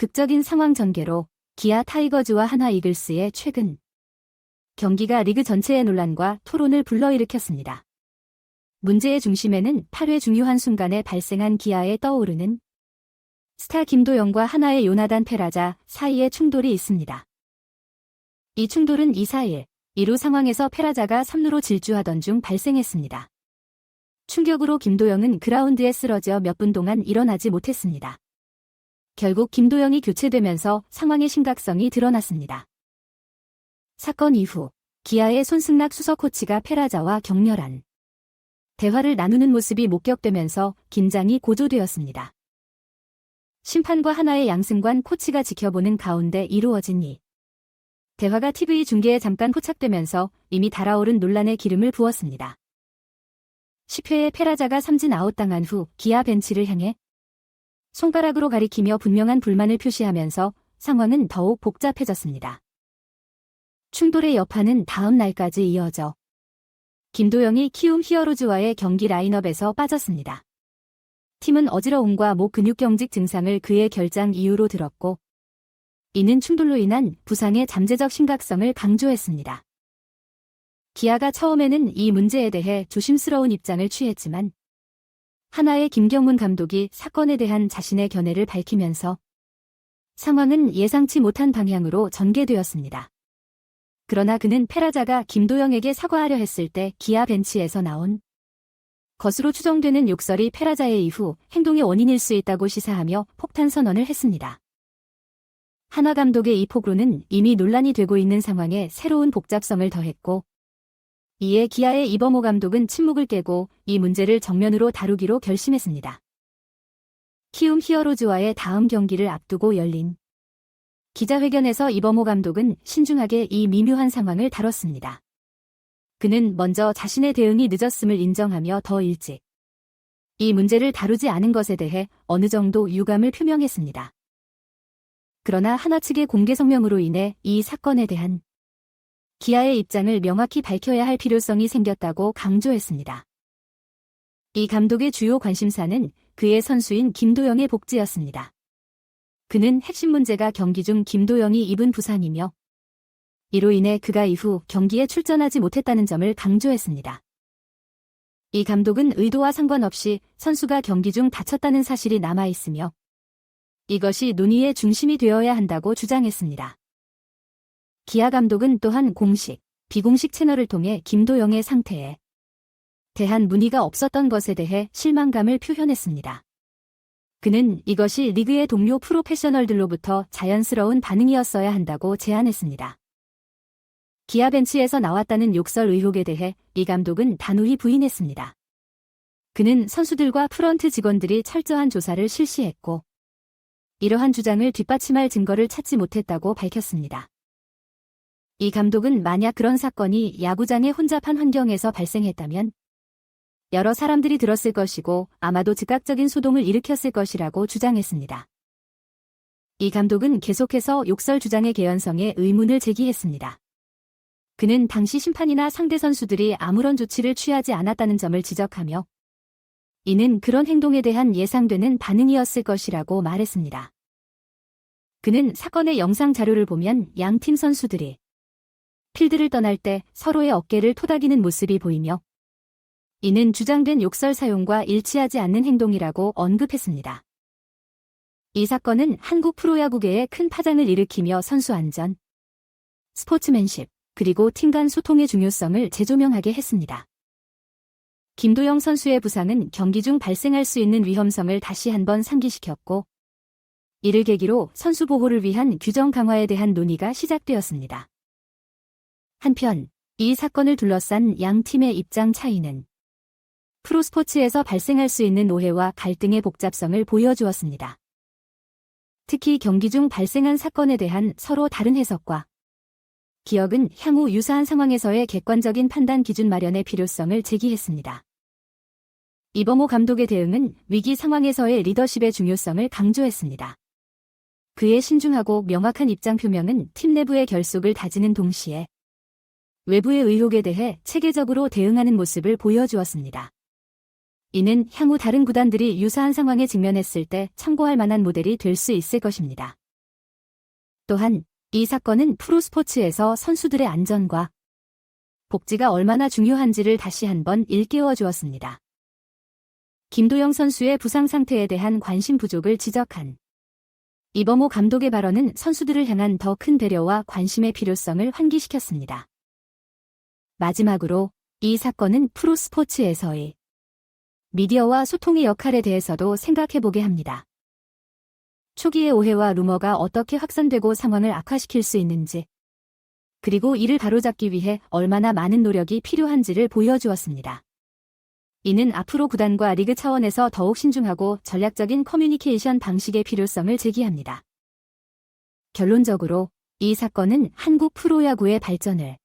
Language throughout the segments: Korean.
극적인 상황 전개로 기아 타이거즈와 한화 이글스의 최근 경기가 리그 전체의 논란과 토론을 불러일으켰습니다. 문제의 중심에는 8회 중요한 순간에 발생한 기아에 떠오르는 스타 김도영과 하나의 요나단 페라자 사이의 충돌이 있습니다. 이 충돌은 2, 4일 1루 상황에서 페라자가 3루로 질주하던 중 발생했습니다. 충격으로 김도영은 그라운드에 쓰러져 몇 분 동안 일어나지 못했습니다. 결국 김도영이 교체되면서 상황의 심각성이 드러났습니다. 사건 이후 기아의 손승락 수석 코치가 페라자와 격렬한 대화를 나누는 모습이 목격되면서 긴장이 고조되었습니다. 심판과 하나의 양승관 코치가 지켜보는 가운데 이루어진 이 대화가 TV 중계에 잠깐 포착되면서 이미 달아오른 논란의 기름을 부었습니다. 10회에 페라자가 삼진 아웃당한 후 기아 벤치를 향해 손가락으로 가리키며 분명한 불만을 표시하면서 상황은 더욱 복잡해졌습니다. 충돌의 여파는 다음 날까지 이어져 김도영이 키움 히어로즈와의 경기 라인업에서 빠졌습니다. 팀은 어지러움과 목 근육경직 증상을 그의 결장 이유로 들었고 이는 충돌로 인한 부상의 잠재적 심각성을 강조했습니다. 기아가 처음에는 이 문제에 대해 조심스러운 입장을 취했지만 하나의 김경문 감독이 사건에 대한 자신의 견해를 밝히면서 상황은 예상치 못한 방향으로 전개되었습니다. 그러나 그는 페라자가 김도영에게 사과하려 했을 때 기아 벤치에서 나온 것으로 추정되는 욕설이 페라자의 이후 행동의 원인일 수 있다고 시사하며 폭탄 선언을 했습니다. 한화 감독의 이 폭로는 이미 논란이 되고 있는 상황에 새로운 복잡성을 더했고 이에 기아의 이범호 감독은 침묵을 깨고 이 문제를 정면으로 다루기로 결심했습니다. 키움 히어로즈와의 다음 경기를 앞두고 열린 기자회견에서 이범호 감독은 신중하게 이 미묘한 상황을 다뤘습니다. 그는 먼저 자신의 대응이 늦었음을 인정하며 더 일찍 이 문제를 다루지 않은 것에 대해 어느 정도 유감을 표명했습니다. 그러나 하나 측의 공개 성명으로 인해 이 사건에 대한 기아의 입장을 명확히 밝혀야 할 필요성이 생겼다고 강조했습니다. 이 감독의 주요 관심사는 그의 선수인 김도영의 복지였습니다. 그는 핵심 문제가 경기 중 김도영이 입은 부상이며 이로 인해 그가 이후 경기에 출전하지 못했다는 점을 강조했습니다. 이 감독은 의도와 상관없이 선수가 경기 중 다쳤다는 사실이 남아있으며 이것이 논의의 중심이 되어야 한다고 주장했습니다. 기아 감독은 또한 공식, 비공식 채널을 통해 김도영의 상태에 대한 문의가 없었던 것에 대해 실망감을 표현했습니다. 그는 이것이 리그의 동료 프로페셔널들로부터 자연스러운 반응이었어야 한다고 제안했습니다. 기아 벤치에서 나왔다는 욕설 의혹에 대해 이 감독은 단호히 부인했습니다. 그는 선수들과 프런트 직원들이 철저한 조사를 실시했고 이러한 주장을 뒷받침할 증거를 찾지 못했다고 밝혔습니다. 이 감독은 만약 그런 사건이 야구장의 혼잡한 환경에서 발생했다면 여러 사람들이 들었을 것이고 아마도 즉각적인 소동을 일으켰을 것이라고 주장했습니다. 이 감독은 계속해서 욕설 주장의 개연성에 의문을 제기했습니다. 그는 당시 심판이나 상대 선수들이 아무런 조치를 취하지 않았다는 점을 지적하며 이는 그런 행동에 대한 예상되는 반응이었을 것이라고 말했습니다. 그는 사건의 영상 자료를 보면 양 팀 선수들이 필드를 떠날 때 서로의 어깨를 토닥이는 모습이 보이며 이는 주장된 욕설 사용과 일치하지 않는 행동이라고 언급했습니다. 이 사건은 한국 프로야구계에 큰 파장을 일으키며 선수 안전, 스포츠맨십, 그리고 팀 간 소통의 중요성을 재조명하게 했습니다. 김도영 선수의 부상은 경기 중 발생할 수 있는 위험성을 다시 한번 상기시켰고, 이를 계기로 선수 보호를 위한 규정 강화에 대한 논의가 시작되었습니다. 한편, 이 사건을 둘러싼 양 팀의 입장 차이는 프로스포츠에서 발생할 수 있는 오해와 갈등의 복잡성을 보여주었습니다. 특히 경기 중 발생한 사건에 대한 서로 다른 해석과 기억은 향후 유사한 상황에서의 객관적인 판단 기준 마련의 필요성을 제기했습니다. 이범호 감독의 대응은 위기 상황에서의 리더십의 중요성을 강조했습니다. 그의 신중하고 명확한 입장 표명은 팀 내부의 결속을 다지는 동시에 외부의 의혹에 대해 체계적으로 대응하는 모습을 보여주었습니다. 이는 향후 다른 구단들이 유사한 상황에 직면했을 때 참고할 만한 모델이 될 수 있을 것입니다. 또한 이 사건은 프로스포츠에서 선수들의 안전과 복지가 얼마나 중요한지를 다시 한번 일깨워 주었습니다. 김도영 선수의 부상 상태에 대한 관심 부족을 지적한 이범호 감독의 발언은 선수들을 향한 더 큰 배려와 관심의 필요성을 환기시켰습니다. 마지막으로 이 사건은 프로스포츠에서의 미디어와 소통의 역할에 대해서도 생각해보게 합니다. 초기의 오해와 루머가 어떻게 확산되고 상황을 악화시킬 수 있는지, 그리고 이를 바로잡기 위해 얼마나 많은 노력이 필요한지를 보여주었습니다. 이는 앞으로 구단과 리그 차원에서 더욱 신중하고 전략적인 커뮤니케이션 방식의 필요성을 제기합니다. 결론적으로 이 사건은 한국 프로야구의 발전을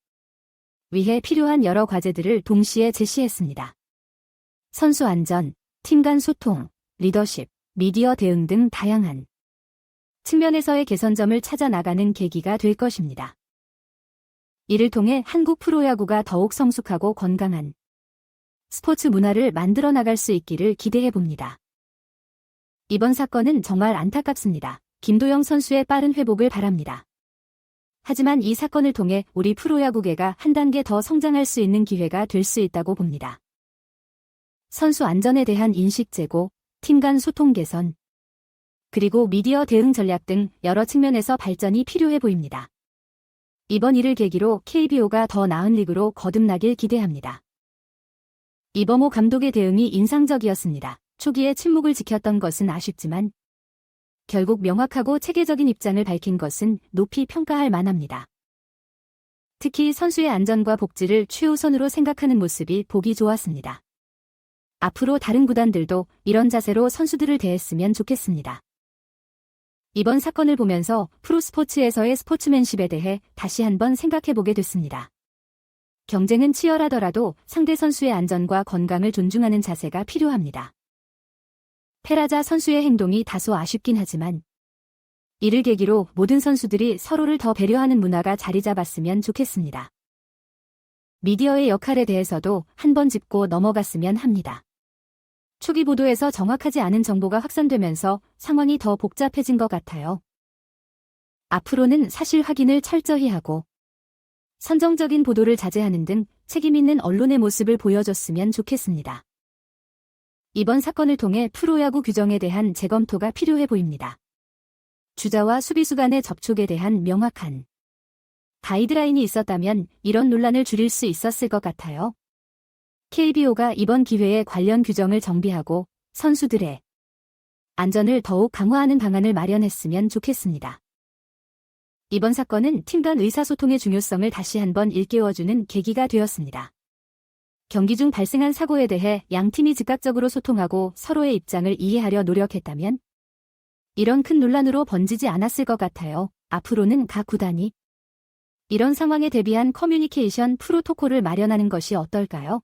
위해 필요한 여러 과제들을 동시에 제시했습니다. 선수 안전, 팀 간 소통, 리더십, 미디어 대응 등 다양한 측면에서의 개선점을 찾아 나가는 계기가 될 것입니다. 이를 통해 한국 프로야구가 더욱 성숙하고 건강한 스포츠 문화를 만들어 나갈 수 있기를 기대해 봅니다. 이번 사건은 정말 안타깝습니다. 김도영 선수의 빠른 회복을 바랍니다. 하지만 이 사건을 통해 우리 프로야구계가 한 단계 더 성장할 수 있는 기회가 될 수 있다고 봅니다. 선수 안전에 대한 인식 제고, 팀 간 소통 개선, 그리고 미디어 대응 전략 등 여러 측면에서 발전이 필요해 보입니다. 이번 일을 계기로 KBO가 더 나은 리그로 거듭나길 기대합니다. 이범호 감독의 대응이 인상적이었습니다. 초기에 침묵을 지켰던 것은 아쉽지만 결국 명확하고 체계적인 입장을 밝힌 것은 높이 평가할 만합니다. 특히 선수의 안전과 복지를 최우선으로 생각하는 모습이 보기 좋았습니다. 앞으로 다른 구단들도 이런 자세로 선수들을 대했으면 좋겠습니다. 이번 사건을 보면서 프로스포츠에서의 스포츠맨십에 대해 다시 한번 생각해보게 됐습니다. 경쟁은 치열하더라도 상대 선수의 안전과 건강을 존중하는 자세가 필요합니다. 페라자 선수의 행동이 다소 아쉽긴 하지만 이를 계기로 모든 선수들이 서로를 더 배려하는 문화가 자리 잡았으면 좋겠습니다. 미디어의 역할에 대해서도 한 번 짚고 넘어갔으면 합니다. 초기 보도에서 정확하지 않은 정보가 확산되면서 상황이 더 복잡해진 것 같아요. 앞으로는 사실 확인을 철저히 하고 선정적인 보도를 자제하는 등 책임있는 언론의 모습을 보여줬으면 좋겠습니다. 이번 사건을 통해 프로야구 규정에 대한 재검토가 필요해 보입니다. 주자와 수비수 간의 접촉에 대한 명확한 가이드라인이 있었다면 이런 논란을 줄일 수 있었을 것 같아요. KBO가 이번 기회에 관련 규정을 정비하고 선수들의 안전을 더욱 강화하는 방안을 마련했으면 좋겠습니다. 이번 사건은 팀 간 의사소통의 중요성을 다시 한번 일깨워주는 계기가 되었습니다. 경기 중 발생한 사고에 대해 양 팀이 즉각적으로 소통하고 서로의 입장을 이해하려 노력했다면 이런 큰 논란으로 번지지 않았을 것 같아요. 앞으로는 각 구단이 이런 상황에 대비한 커뮤니케이션 프로토콜을 마련하는 것이 어떨까요?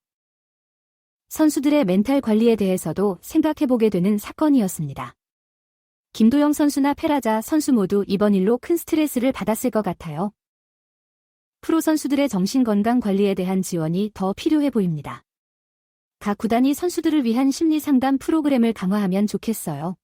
선수들의 멘탈 관리에 대해서도 생각해보게 되는 사건이었습니다. 김도영 선수나 페라자 선수 모두 이번 일로 큰 스트레스를 받았을 것 같아요. 프로 선수들의 정신건강 관리에 대한 지원이 더 필요해 보입니다. 각 구단이 선수들을 위한 심리 상담 프로그램을 강화하면 좋겠어요.